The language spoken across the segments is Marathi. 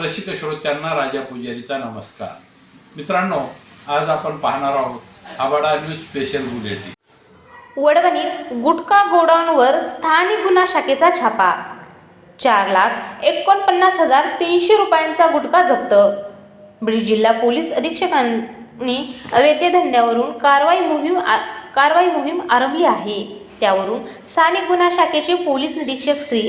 रसिक श्रोत्यांना राजा पुजारीचा नमस्कार. मित्रांनो आज आपण पाहणार आहोत आबाडा न्यूज स्पेशल बुलेटिन. वडवणीत गुटखा गोडाऊनवर स्थानिक गुन्हा शाखेचा छापा. चार लाख एकोणपन्नास हजार तीनशे रुपयांचा गुटखा जप्त. बीड जिल्हा पोलीस अधीक्षकांनी अवैध धंद्यावरून कारवाई मोहीम कारवाई मोहीम आरंभली आहे. त्यावरून स्थानिक गुन्हा शाखेचे पोलीस निरीक्षक श्री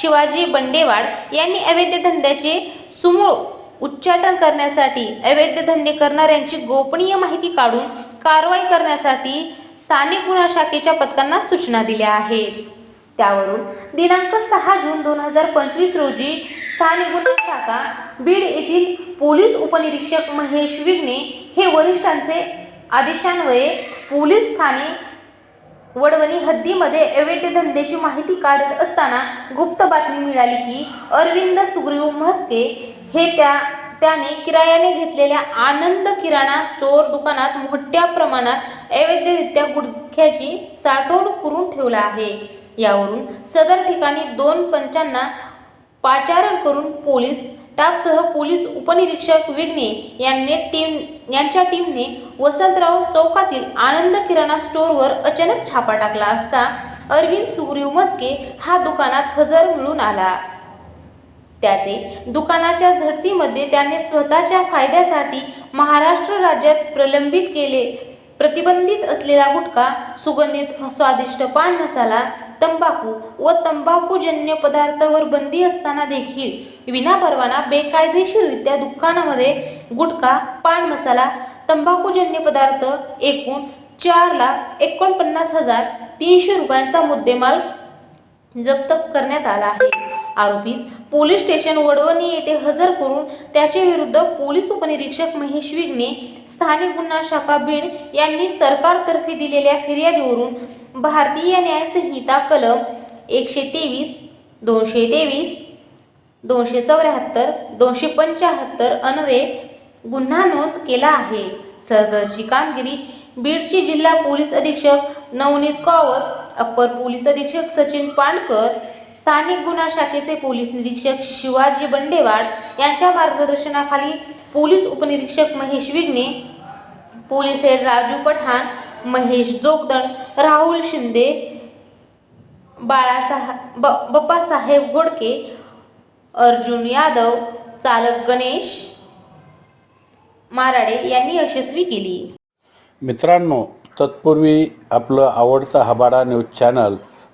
शिवाजी बंडेवाड यांनी अवैध धंद्याचे सुमूळ उच्चाटन करण्यासाठी अवैध धंदे करणाऱ्यांची गोपनीय माहिती काढून कारवाई करण्यासाठी स्थानिक गुन्हा शाखेच्या पथकांना सूचना दिल्या आहेत. त्यावरून दिनांक सहा जून दोन हजार पंचवीस रोजी स्थानिक गुन्हा शाखा बीड येथील पोलीस उपनिरीक्षक महेश विघ्ने हे वरिष्ठांचे आदेशान्वये पोलीस ठाणे वडवणी हद्दीमध्ये अवैध धंद्याची माहिती काढत असताना गुप्त बातमी मिळाली की अरविंद सुग्रीव म्हस्के हे त्या त्याने किरायाने घेतलेल्या आनंद किराणा स्टोअर दुकानात मोठ्या प्रमाणात अवैधरित्या गुटख्याची साठवणूक करून ठेवला आहे. यावरून सदर ठिकाणी दोन पंचांना पाचारण करून पोलीस स्टाफसह पोलीस उपनिरीक्षक विघ्ने यांनी टीम यांच्या टीमने वसंतराव चौकातील आनंद किराणा स्टोअरवर अचानक छापा टाकला असता अरविंद सुग्रीव मस्के हा दुकानात हजर मिळून आला. त्याचे दुकानाच्या धर्तीमध्ये त्याने स्वतःच्या फायद्यासाठी महाराष्ट्र राज्यात प्रलंबित केले. प्रतिबंधित असलेला गुटखा सुगंधित स्वादिष्ट पान मसाला तंबाखू व तंबाखूजन्य पदार्थावर बंदी असताना देखील विनापरवाना बेकायदेशीररित्या दुकानामध्ये गुटखा पान मसाला तंबाखूजन्य पदार्थ एकूण चार लाख एकोणपन्नास हजार तीनशे रुपयांचा मुद्देमाल जप्त करण्यात आला आहे. आरोपीस पोलीस स्टेशन वडवणी येथे हजर करून त्याच्या विरुद्ध पोलीस उपनिरीक्षक महेश विघ्ने स्थानिक गुन्हा शाखा बीड यांनी सरकारतर्फे दिलेल्या फिर्यादीवरून भारतीय न्याय संहिता कलम एकशे तेवीस दोनशे तेवीस दोनशे चौऱ्याहत्तर दोनशे पंचाहत्तर अन्वये गुन्हा नोंद केला आहे. सदरची कामगिरी बीडचे जिल्हा पोलीस अधीक्षक नवनीत कावत अप्पर पोलीस अधीक्षक सचिन पांडकर स्थानिक गुन्हा शाखेचे पोलीस निरीक्षक शिवाजी बंडेवाड यांच्या मार्गदर्शनाखाली पोलीस उपनिरीक्षक महेश विघ्ने पोलीस हेड राजू पठाण महेश जोगदंड राहुल शिंदे बाळासाहेब बप्पासाहेब घोडके अर्जुन यादव चालक गणेश माराडे यांनी यशस्वी केली. मित्रांनो तत्पूर्वी आपलं आवडतं हबाडा न्यूज चॅनल